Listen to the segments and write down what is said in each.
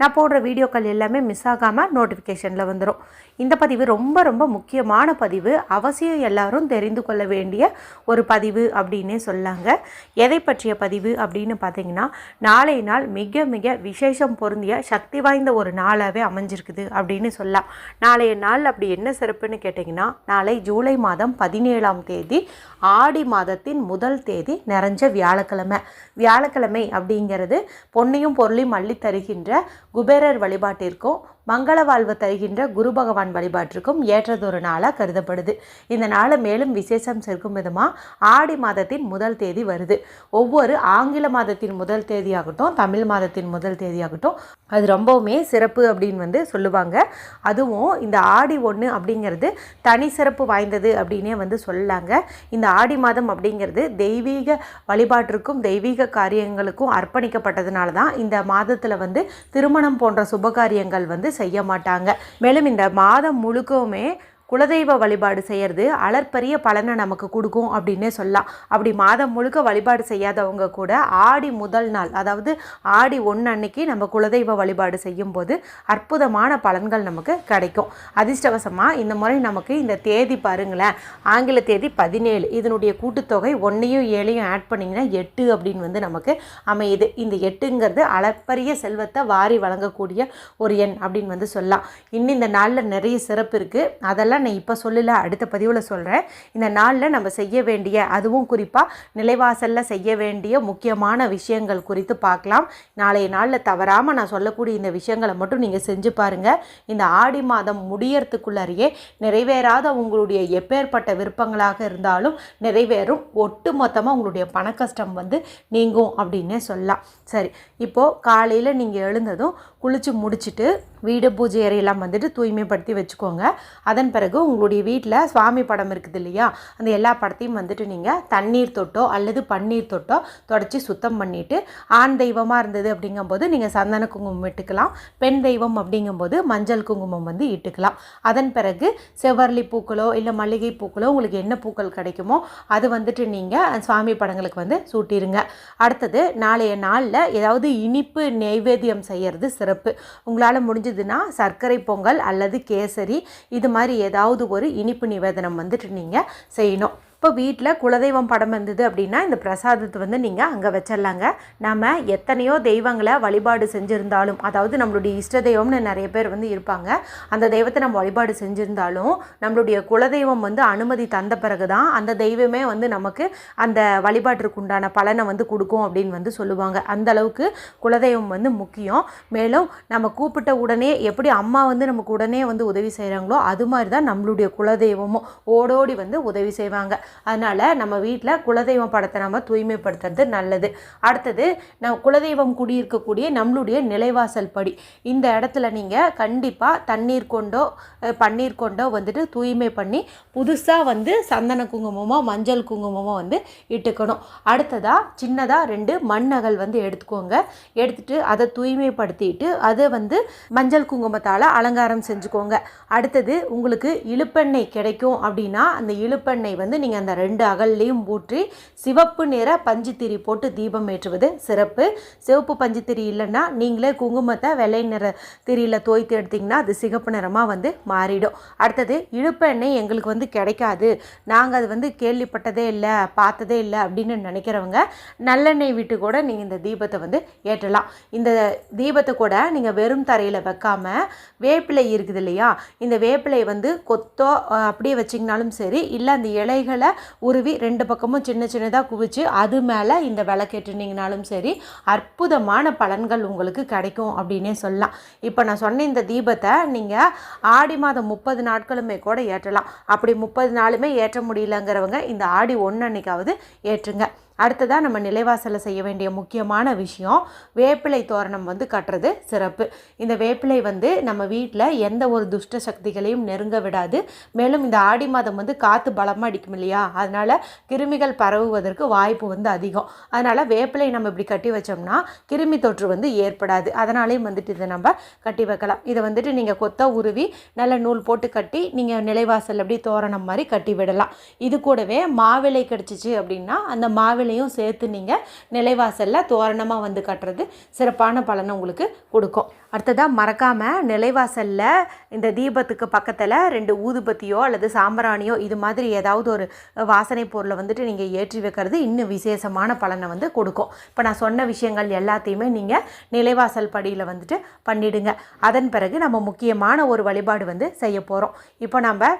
நான் போடுற வீடியோக்கள் எல்லாமே மிஸ் ஆகாமல் நோட்டிஃபிகேஷனில் வந்துடும் இந்த பதிவு ரொம்ப ரொம்ப முக்கியமான பதிவு. அவசியம் எல்லாரும் தெரிந்து கொள்ள வேண்டிய ஒரு பதிவு அப்படின்னே சொல்லாங்க. எதை பற்றிய பதிவு அப்படின்னு பார்த்தீங்கன்னா நாளைய நாள் மிக மிக விசேஷம் பொருந்திய சக்தி வாய்ந்த ஒரு நாளாகவே அமைஞ்சிருக்குது அப்படின்னு சொல்லலாம். நாளைய நாள் அப்படி என்ன சிறப்புன்னு கேட்டிங்கன்னா நாளை ஜூலை மாதம் பதினேழாம் தேதி ஆடி மாதத்தின் முதல் தேதி நிறைஞ்ச வியாழக்கிழமை. வியாழக்கிழமை அப்படிங்கிறது பொன்னையும் பொருளையும் அள்ளி தருகின்ற குபேரர் வழிபாட்டிற்கும் மங்கள வாழ்வு தருகின்ற குரு பகவான் வழிபாட்டிற்கும் ஏற்றதொரு நாளாக கருதப்படுது. இந்த நாளை மேலும் விசேஷம் சேர்க்கும் விதமாக ஆடி மாதத்தின் முதல் தேதி வருது. ஒவ்வொரு ஆங்கில மாதத்தின் முதல் தேதியாகட்டும் தமிழ் மாதத்தின் முதல் தேதியாகட்டும் அது ரொம்பவுமே சிறப்பு அப்படின்னு வந்து சொல்லுவாங்க. அதுவும் இந்த ஆடி ஒன்று அப்படிங்கிறது தனி சிறப்பு வாய்ந்தது அப்படின்னே வந்து சொல்லாங்க. இந்த ஆடி மாதம் அப்படிங்கிறது தெய்வீக வழிபாட்டிற்கும் தெய்வீக காரியங்களுக்கும் அர்ப்பணிக்கப்பட்டதுனால தான் இந்த மாதத்தில் வந்து திருமணம் போன்ற சுபகாரியங்கள் வந்து செய்ய மாட்டாங்க. மேலும் இந்த மாதம் முழுக்கவுமே குலதெய்வ வழிபாடு செய்கிறது அளற்பரிய பலனை நமக்கு கொடுக்கும் அப்படின்னே சொல்லலாம். அப்படி மாதம் முழுக்க வழிபாடு செய்யாதவங்க கூட ஆடி முதல் நாள் அதாவது ஆடி ஒன்று அன்னைக்கு நம்ம குலதெய்வ வழிபாடு செய்யும்போது அற்புதமான பலன்கள் நமக்கு கிடைக்கும். அதிர்ஷ்டவசமாக இந்த முறை நமக்கு இந்த தேதி பாருங்களேன் ஆங்கில தேதி பதினேழு. இதனுடைய கூட்டுத்தொகை ஒன்றையும் ஏழையும் ஆட் பண்ணிங்கன்னா எட்டு அப்படின்னு வந்து நமக்கு அமையுது. இந்த எட்டுங்கிறது அளப்பரிய செல்வத்தை வாரி வழங்கக்கூடிய ஒரு எண் அப்படின்னு வந்து சொல்லலாம். இன்னும் இந்த நாளில் நிறைய சிறப்பு இருக்குது அதெல்லாம் நான் இப்போ சொல்லல அடுத்த பதிவில் சொல்கிறேன் இந்த நாளில் நம்ம செய்ய வேண்டிய அதுவும் குறிப்பாக நிலைவாசலில் செய்ய வேண்டிய முக்கியமான விஷயங்கள் குறித்து பார்க்கலாம். நாளைய நாளில் தவறாமல் நான் சொல்லக்கூடிய இந்த விஷயங்களை மட்டும் நீங்கள் செஞ்சு பாருங்கள் இந்த ஆடி மாதம் முடியறதுக்குள்ளாரியே நிறைவேறாத உங்களுடைய எப்பேற்பட்ட விருப்பங்களாக இருந்தாலும் நிறைவேறும். ஒட்டு மொத்தமாக உங்களுடைய பண கஷ்டம் வந்து நீங்கும் அப்படின்னே சொல்லலாம். சரி இப்போது காலையில் நீங்கள் எழுந்ததும் குளித்து முடிச்சுட்டு வீடு பூஜை அறையெல்லாம் வந்துட்டு தூய்மைப்படுத்தி வச்சுக்கோங்க. அதன் பிறகு உங்களுடைய வீட்டில் சுவாமி படம் இருக்குது இல்லையா? அந்த எல்லா படத்தையும் வந்துட்டு நீங்கள் தண்ணீர் தொட்டோ அல்லது பன்னீர் தொட்டோ தொடச்சி சுத்தம் பண்ணிவிட்டு ஆண் தெய்வமாக இருந்தது அப்படிங்கும்போது நீங்கள் சந்தன குங்குமம் இட்டுக்கலாம் பெண் தெய்வம் அப்படிங்கும்போது மஞ்சள் குங்குமம் வந்து இட்டுக்கலாம். அதன் பிறகு செவ்வரளி பூக்களோ இல்லை மல்லிகை பூக்களோ உங்களுக்கு என்ன பூக்கள் கிடைக்குமோ அது வந்துட்டு நீங்கள் சுவாமி படங்களுக்கு வந்து சூட்டிடுங்க அடுத்தது நாளைய நாளில் ஏதாவது இனிப்பு நெய்வேத்தியம் செய்கிறது சிறப்பு. உங்களால் முடிஞ்சதுன்னா சர்க்கரை பொங்கல் அல்லது கேசரி இது மாதிரி ஏதாவது ஒரு இனிப்பு நிவேதனம் வந்துட்டு நீங்கள் செய்யணும். இப்போ வீட்டில் குலதெய்வம் படம் இருந்தது அப்படின்னா இந்த பிரசாதத்தை வந்து நீங்கள் அங்கே வச்சிடலாங்க. நம்ம எத்தனையோ தெய்வங்களை வழிபாடு செஞ்சுருந்தாலும் அதாவது நம்மளுடைய இஷ்ட தெய்வம்னு நிறைய பேர் வந்து இருப்பாங்க. அந்த தெய்வத்தை நம்ம வழிபாடு செஞ்சுருந்தாலும் நம்மளுடைய குலதெய்வம் வந்து அனுமதி தந்த பிறகு தான் அந்த தெய்வமே வந்து நமக்கு அந்த வழிபாட்டிற்கு உண்டான பலனை வந்து கொடுக்கும் அப்படின்னு வந்து சொல்லுவாங்க. அந்த அளவுக்கு குலதெய்வம் வந்து முக்கியம். மேலும் நம்ம கூப்பிட்ட உடனே எப்படி அம்மா வந்து நமக்கு உடனே வந்து உதவி செய்கிறாங்களோ அது மாதிரி தான் நம்மளுடைய குலதெய்வமும் ஓடோடி வந்து உதவி செய்வாங்க. அதனால் நம்ம வீட்டில் குலதெய்வம் படத்தை நம்ம தூய்மைப்படுத்துறது நல்லது. அடுத்தது நம் குலதெய்வம் குடியிருக்கக்கூடிய நம்மளுடைய நிலைவாசல் படி. இந்த இடத்துல நீங்கள் கண்டிப்பாக தண்ணீர் கொண்டோ பன்னீர் கொண்டோ வந்துட்டு தூய்மை பண்ணி புதுசாக வந்து சந்தன குங்குமமோ மஞ்சள் குங்குமமோ வந்து இட்டுக்கணும். அடுத்ததாக சின்னதாக ரெண்டு மண்ணகல் வந்து எடுத்துக்கோங்க. எடுத்துட்டு அதை தூய்மைப்படுத்திட்டு அதை வந்து மஞ்சள் குங்குமத்தால் அலங்காரம் செஞ்சுக்கோங்க. அடுத்தது உங்களுக்கு இழுப்பெண்ணெய் கிடைக்கும் அப்படின்னா அந்த இழுப்பெண்ணெய் வந்து நீங்கள் அந்த ரெண்டு அகல்லையும் ஊற்றி சிவப்பு நிற பஞ்சுத்திரி போட்டு தீபம் ஏற்றுவது சிறப்பு. சிவப்பு பஞ்சுத்திரி இல்லைன்னா நீங்களே குங்குமத்தை வெள்ளை நிற திரியில் தோய்த்து எடுத்திங்கன்னா அது சிகப்பு நிறமாக வந்து மாறிடும். அடுத்தது இழுப்பெண்ணெய் எங்களுக்கு வந்து கிடைக்காது. நாங்கள் அது வந்து கேள்விப்பட்டதே இல்லை பார்த்ததே இல்லை அப்படின்னு நினைக்கிறவங்க நல்லெண்ணெய் விட்டு கூட நீங்கள் இந்த தீபத்தை வந்து ஏற்றலாம். இந்த தீபத்தை கூட நீங்கள் வெறும் தரையில் வைக்காம வேப்பிலை இருக்குது இல்லையா? இந்த வேப்பிலை வந்து கொத்தோ அப்படியே வச்சிங்கனாலும் சரி இல்லை அந்த இலைகளை உருவி ரெண்டு பக்கமும் சின்ன சின்னதாக குவிச்சு அது மேலே இந்த விளக்கேற்றினீங்கனாலும் சரி அற்புதமான பலன்கள் உங்களுக்கு கிடைக்கும் அப்படின்னே சொல்லலாம். இப்போ நான் சொன்ன இந்த தீபத்தை நீங்கள் ஆடி மாதம் முப்பது நாட்களுமே கூட ஏற்றலாம். அப்படி முப்பது நாளுமே ஏற்ற முடியலங்கிறவங்க இந்த ஆடி ஒன்று அன்னைக்காவது ஏற்றுங்க. அடுத்ததாக நம்ம நிலைவாசலில் செய்ய வேண்டிய முக்கியமான விஷயம் வேப்பிலை தோரணம் வந்து கட்டுறது சிறப்பு. இந்த வேப்பிலை வந்து நம்ம வீட்டில் எந்த ஒரு துஷ்ட சக்திகளையும் நெருங்க விடாது. மேலும் இந்த ஆடி மாதம் வந்து காற்று பலமாக அடிக்கும் இல்லையா? அதனால் கிருமிகள் பரவுவதற்கு வாய்ப்பு வந்து அதிகம். அதனால் வேப்பிலை நம்ம இப்படி கட்டி வச்சோம்னா கிருமி தொற்று வந்து ஏற்படாது. அதனாலேயும் வந்துட்டு இதை நம்ம கட்டி வைக்கலாம். இதை வந்துட்டு நீங்கள் கொத்த உருவி நல்ல நூல் போட்டு கட்டி நீங்கள் நிலைவாசல் அப்படி தோரணம் மாதிரி கட்டி விடலாம். இது கூடவே மாவிலை கிடச்சிச்சு அப்படின்னா அந்த மாவிலையும் சேர்த்து நீங்கள் நிலைவாசலில் தோரணமாக வந்து கட்டுறது சிறப்பான பலனை உங்களுக்கு கொடுக்கும். அடுத்ததாக மறக்காமல் நிலைவாசலில் இந்த தீபத்துக்கு பக்கத்தில் ரெண்டு ஊதுபத்தியோ அல்லது சாம்பிராணியோ இது மாதிரி ஏதாவது ஒரு வாசனை பொருளை வந்துட்டு நீங்கள் ஏற்றி வைக்கிறது இன்னும் விசேஷமான பலனை வந்து கொடுக்கும். இப்போ நான் சொன்ன விஷயங்கள் எல்லாத்தையுமே நீங்கள் நிலைவாசல் படியில் வந்துட்டு பண்ணிடுங்க. அதன் பிறகு நம்ம முக்கியமான ஒரு வழிபாடு வந்து செய்ய போகிறோம் இப்போ நம்ம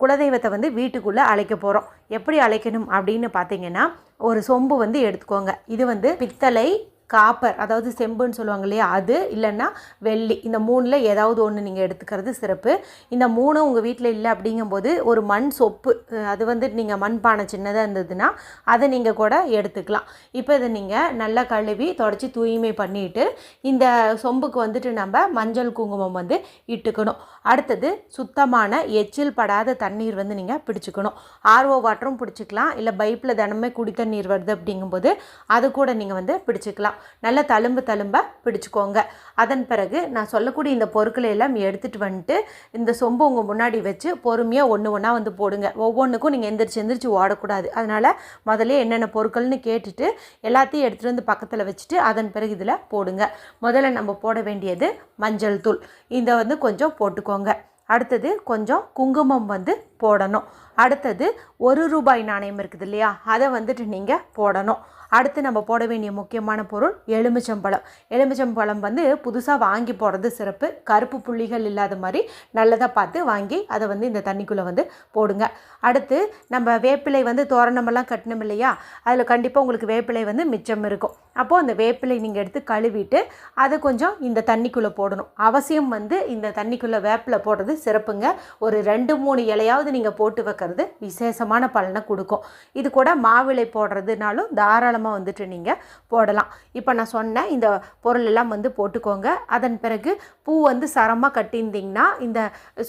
குலதெய்வத்தை வந்து வீட்டுக்குள்ளே அழைக்க போகிறோம் எப்படி அழைக்கணும் அப்படின்னு பார்த்தீங்கன்னா ஒரு சொம்பு வந்து எடுத்துக்கோங்க. இது வந்து பித்தளை காப்பர் அதாவது செம்புன்னு சொல்லுவாங்க இல்லையா அது இல்லைன்னா வெள்ளி. இந்த மூணில் ஏதாவது ஒன்று நீங்கள் எடுத்துக்கிறது சிறப்பு. இந்த மூணும் உங்கள் வீட்டில் இல்லை அப்படிங்கும்போது ஒரு மண் சொப்பு அது வந்து நீங்கள் மண் பானை சின்னதாக இருந்ததுன்னா அதை நீங்கள் கூட எடுத்துக்கலாம். இப்போ இதை நீங்கள் நல்லா கழுவி தொடச்சி தூய்மை பண்ணிவிட்டு இந்த சொம்புக்கு வந்துட்டு நம்ம மஞ்சள் குங்குமம் வந்து இட்டுக்கணும். அடுத்தது சுத்தமான எச்சில் படாத தண்ணீர் வந்து நீங்கள் பிடிச்சிக்கணும். ஆர்ஓ வாட்டரும் பிடிச்சிக்கலாம். இல்லை பைப்பில் தினமே குடி தண்ணீர் வருது அப்படிங்கும்போது அது கூட நீங்கள் வந்து பிடிச்சிக்கலாம். நல்லா தழும்பு தழும்ப பிடிச்சிக்கோங்க. அதன் பிறகு நான் சொல்லக்கூடிய இந்த பொருட்களை எல்லாம் எடுத்துகிட்டு வந்துட்டு இந்த சொம்பு உங்கள் முன்னாடி வச்சு பொறுமையாக ஒன்று ஒன்றா வந்து போடுங்க. ஒவ்வொன்றுக்கும் நீங்கள் எந்திரிச்சு எந்திரிச்சு ஓடக்கூடாது. அதனால் முதல்ல என்னென்ன பொருட்கள்னு கேட்டுட்டு எல்லாத்தையும் எடுத்துகிட்டு வந்து பக்கத்தில் வச்சுட்டு அதன் பிறகு இதில் போடுங்க. முதல்ல நம்ம போட வேண்டியது மஞ்சள் தூள். இதை வந்து கொஞ்சம் போட்டுக்கோங்க. அடுத்தது கொஞ்சம் குங்குமம் வந்து போடணும். அடுத்தது ஒரு ரூபாய் நாணயம் இருக்குது இல்லையா? அதை வந்துட்டு நீங்கள் போடணும். அடுத்து நம்ம போட வேண்டிய முக்கியமான பொருள் எலுமிச்சம்பழம். எலுமிச்சம்பழம் வந்து புதுசாக வாங்கி போடுறது சிறப்பு. கருப்பு புள்ளிகள் இல்லாத மாதிரி நல்லதாக பார்த்து வாங்கி அதை வந்து இந்த தண்ணிக்குள்ளே வந்து போடுங்க. அடுத்து நம்ம வேப்பிலை வந்து தோரணமெல்லாம் கட்டணும் இல்லையா? அதில் கண்டிப்பாக உங்களுக்கு வேப்பிலை வந்து மிச்சம் இருக்கும். அப்போது அந்த வேப்பிலை நீங்கள் எடுத்து கழுவிட்டு அதை கொஞ்சம் இந்த தண்ணிக்குள்ளே போடணும். அவசியம் வந்து இந்த தண்ணிக்குள்ளே வேப்பிலை போடுறது சிறப்புங்க. ஒரு ரெண்டு மூணு இலையாவது நீங்கள் போட்டு வைக்கிறது விசேஷமான பலனை கொடுக்கும். இது கூட மாவிலை போடுறதுனாலும் தாராளமாக வந்துட்டு நீங்கள் போடலாம். இப்போ நான் சொன்னேன் இந்த பொருள் எல்லாம் வந்து போட்டுக்கோங்க. அதன் பிறகு பூ வந்து சரமாக கட்டியிருந்தீங்கன்னா இந்த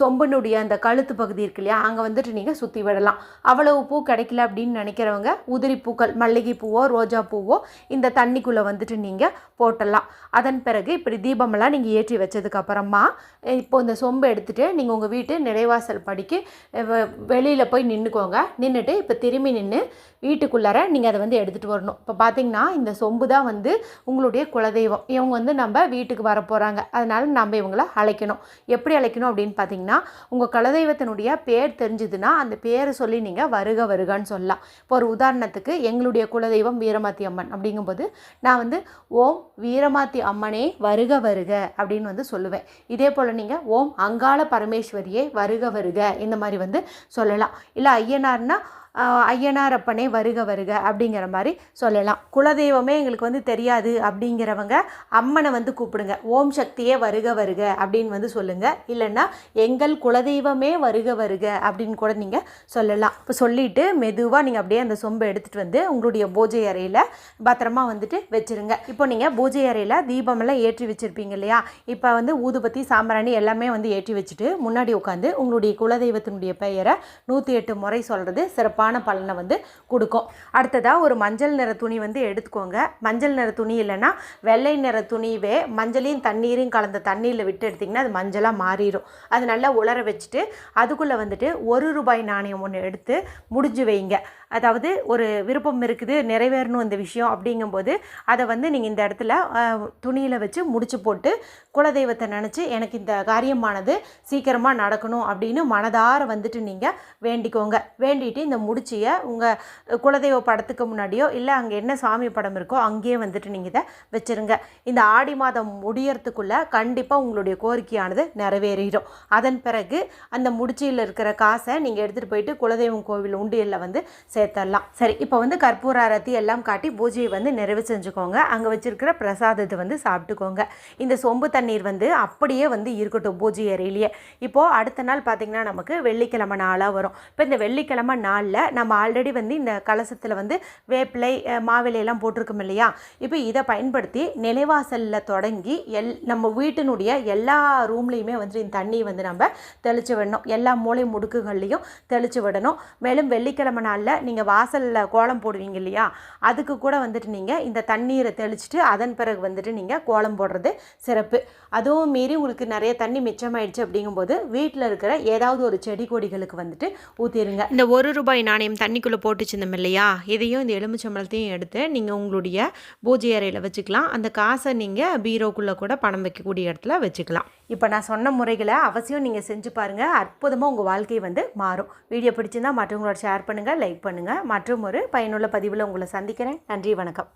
சொம்பனுடைய அந்த கழுத்து பகுதி இருக்கு இல்லையா அங்கே வந்துட்டு நீங்கள் சுற்றி விடலாம். அவ்வளவு பூ கிடைக்கல அப்படின்னு நினைக்கிறவங்க உதிரி பூக்கள் மல்லிகை பூவோ ரோஜா பூவோ இந்த தண்ணிக்குள்ளே வந்துட்டு நீங்கள் போட்டலாம். அதன் பிறகு இப்படி தீபமெல்லாம் நீங்கள் ஏற்றி வச்சதுக்கப்புறமா இப்போ இந்த சொம்பு எடுத்துகிட்டு நீங்கள் உங்கள் வீட்டு நிறைவாசல் படிக்கு வெளியில் போய் நின்றுக்கோங்க நின்றுட்டு இப்போ திரும்பி நின்று வீட்டுக்குள்ளார நீங்கள் அதை வந்து எடுத்துகிட்டு வரணும். இப்போ பார்த்திங்கன்னா இந்த சொம்பு தான் வந்து உங்களுடைய குலதெய்வம். இவங்க வந்து நம்ம வீட்டுக்கு வர போகிறாங்க அதனால் நம்ம இவங்கள அழைக்கணும். எப்படி அழைக்கணும் அப்படின்னு பார்த்தீங்கன்னா உங்கள் குலதெய்வத்தினுடைய பேர் தெரிஞ்சுதுன்னா அந்த பேரை சொல்லி நீங்கள் வருக வருகன்னு சொல்லலாம். இப்போ ஒரு உதாரணத்துக்கு எங்களுடைய குலதெய்வம் வீரமாத்தி அம்மன் அப்படிங்கும்போது நான் வந்து ஓம் வீரமாத்தி அம்மனே வருக வருக அப்படின்னு வந்து சொல்லுவேன். இதே போல் நீங்கள் ஓம் அங்காள பரமேஸ்வரியே வருக வருக இந்த மாதிரி வந்து சொல்லலாம். இல்லை ஐயனார்னா ஐயனார் அப்பனே வருக வருக அப்படிங்கிற மாதிரி சொல்லலாம். குலதெய்வமே எங்களுக்கு வந்து தெரியாது அப்படிங்கிறவங்க அம்மனை வந்து கூப்பிடுங்க. ஓம் சக்தியே வருக வருக அப்படின்னு வந்து சொல்லுங்கள் இல்லைன்னா எங்கள் குலதெய்வமே வருக வருக அப்படின்னு கூட நீங்கள் சொல்லலாம். இப்போ சொல்லிவிட்டு மெதுவாக நீங்கள் அப்படியே அந்த சொம்பை எடுத்துகிட்டு வந்து உங்களுடைய பூஜை அறையில் பத்திரமா வந்துட்டு வச்சுருங்க. இப்போ நீங்கள் பூஜை அறையில் தீபமெல்லாம் ஏற்றி வச்சுருப்பீங்க இல்லையா? இப்போ வந்து ஊதுபத்தி சாம்பிராணி எல்லாமே வந்து ஏற்றி வச்சுட்டு முன்னாடி உட்காந்து உங்களுடைய குலதெய்வத்தினுடைய பெயரை நூற்றி எட்டு முறை சொல்கிறது சிறப்பாக சிறப்பான பலனை வந்து கொடுக்கும். அடுத்ததாக ஒரு மஞ்சள் நிற துணி வந்து எடுத்துக்கோங்க. மஞ்சள் நிற துணி இல்லைன்னா வெள்ளை நிற துணியவே மஞ்சளையும் தண்ணீரையும் கலந்த தண்ணியில் விட்டு எடுத்திங்கன்னா அது மஞ்சளாக மாறிடும் அது நல்லா உலர வச்சுட்டு அதுக்குள்ளே வந்துட்டு ஒரு ரூபாய் நாணயம் ஒன்று எடுத்து முடிஞ்சு வைங்க. அதாவது ஒரு விருப்பம் இருக்குது நிறைவேறணும் இந்த விஷயம் அப்படிங்கும்போது அதை வந்து நீங்கள் இந்த இடத்துல துணியில் வச்சு முடிச்சு போட்டு குலதெய்வத்தை நினச்சி எனக்கு இந்த காரியமானது சீக்கிரமாக நடக்கணும் அப்படின்னு மனதார வந்துட்டு நீங்கள் வேண்டிக்கோங்க. வேண்டிட்டு இந்த முடிச்சியை உங்கள் குலதெய்வ படத்துக்கு முன்னாடியோ இல்லை அங்கே என்ன சாமி படம் இருக்கோ அங்கேயே வந்துட்டு நீங்கள் இதை வச்சுருங்க. இந்த ஆடி மாதம் முடியறதுக்குள்ளே கண்டிப்பாக உங்களுடைய கோரிக்கையானது நிறைவேறிடும். அதன் பிறகு அந்த முடிச்சியில் இருக்கிற காசை நீங்கள் எடுத்துகிட்டு போயிட்டு குலதெய்வம் கோவில் உண்டியலில் வந்து சேர்த்துடலாம் சரி இப்போ வந்து கற்பூர அரத்தி எல்லாம் காட்டி பூஜையை வந்து நிறைவு செஞ்சுக்கோங்க. அங்கே வச்சுருக்கிற பிரசாதத்தை வந்து சாப்பிட்டுக்கோங்க. இந்த சொம்பு தண்ணீர் வந்து அப்படியே வந்து இருக்கட்டும் பூஜை அறையிலேயே. இப்போது அடுத்த நாள் பார்த்திங்கன்னா நமக்கு வெள்ளிக்கிழமை நாளாக வரும். இப்போ இந்த வெள்ளிக்கிழமை நாளில் நம்ம ஆல்ரெடி வந்து இந்த கலசத்தில் வந்து வேப்பிலை மாவிலையெல்லாம் எல்லாம் போட்டிருக்கோம் இல்லையா? இப்போ இதை பயன்படுத்தி நிலைவாசலில் தொடங்கி எல் நம்ம வீட்டினுடைய எல்லா ரூம்லேயுமே வந்து இந்த தண்ணியை வந்து நம்ம தெளித்து விடணும். எல்லா மூளை முடுக்குகள்லேயும் தெளித்து விடணும். மேலும் வெள்ளிக்கிழமை நாளில் நீங்கள் வாசலில் கோலம் போடுவீங்க இல்லையா? அதுக்கு கூட வந்துட்டு நீங்கள் இந்த தண்ணீரை தெளிச்சிட்டு அதன் பிறகு வந்துட்டு நீங்கள் கோலம் போடுறது சிறப்பு. அதுவும் மீறி உங்களுக்கு நிறைய தண்ணி மிச்சமாயிடுச்சு அப்படிங்கும்போது வீட்டில் இருக்கிற ஏதாவது ஒரு செடி கொடிகளுக்கு வந்துட்டு ஊற்றிடுங்க இந்த ஒரு ரூபாய் நாணயம் தண்ணிக்குள்ளே போட்டுச்சுருந்தோம் இல்லையா? இதையும் இந்த எலுமிச்சம்பழத்தையும் எடுத்து நீங்கள் உங்களுடைய பூஜை அறையில் வச்சுக்கலாம். அந்த காசை நீங்கள் பீரோக்குள்ளே கூட பணம் வைக்கக்கூடிய இடத்துல வச்சுக்கலாம். இப்போ நான் சொன்ன முறைகளை அவசியம் நீங்கள் செஞ்சு பாருங்கள் அற்புதமாக உங்கள் வாழ்க்கை வந்து மாறும். வீடியோ பிடிச்சிருந்தால் மற்றவங்களோட ஷேர் பண்ணுங்கள் லைக் பண்ணுங்கள் மற்றும் ஒரு பயனுள்ள பதிவில் உங்களை சந்திக்கிறேன். நன்றி வணக்கம்.